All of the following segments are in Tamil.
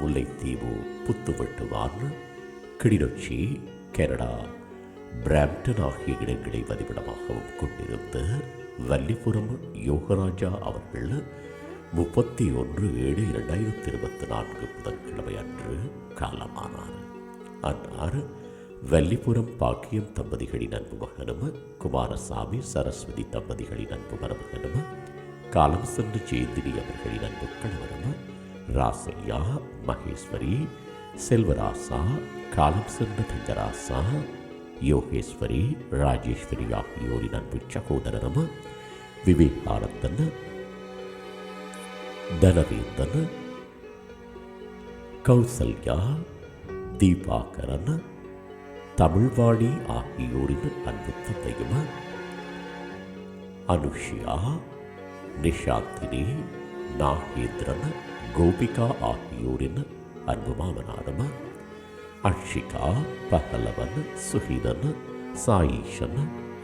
முல்லைத்தீவு புத்துவட்டுவான் கிளிநொச்சி கனடா பிராம்டன் ஆகிய இடங்களை வதிவிடமாகவும் கொண்டிருந்த வல்லிபுரம் யோகராஜா அவர்கள் முப்பத்தி ஒன்று ஏழு இரண்டாயிரத்தி இருபத்தி நான்கு புதன்கிழமை அன்று காலமானார். அன்னார் வல்லிபுரம் பாக்கியம் தம்பதிகளின் அன்பு மகனும் குமாரசாமி சரஸ்வதி தம்பதிகளின் அன்பு மருமகனும் காலம் சென்று ஜெயந்தினி அவர்களின் அன்பு கணவனும் ராசையா மகேஸ்வரி செல்வராசா காலம் சென்ற தங்கராசா யோகேஸ்வரி ராஜேஸ்வரி ஆகியோரின் அன்பு சகோதரரும் விவேகானந்தன் தனவேந்தன் கௌசல்யா தீபாகரன் தமிழ்வாணி ஆகியோரின் அன்பு தந்தையும் அனுஷியா நிஷாந்தினி நாகேந்திரன் கோபிகா ஆகியோரின் அன்பு மாமனாரும் அக்ஷிகா பகலவன் சுஹிதன் சாயீஷன்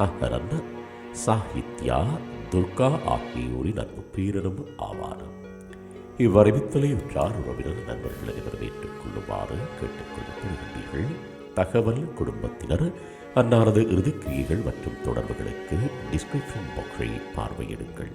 அகரன் சாகித்யா துர்கா ஆகியோரின் அன்பு பேரனும் ஆவார். இவ்வறிவித்தலை உற்றார் உறவினர் நண்பர்களை அனைவரும் ஏற்றுக்கொள்ளுமாறு கேட்டுக்கொள்ளப்படுகின்றீர்கள். தகவல் குடும்பத்தினர் அன்னாரது இறுதிக்கிரியைகள் மற்றும் தொடர்புகளுக்கு டிஸ்கிரிப்ஷன் பாக்ஸை பார்வையிடுங்கள்.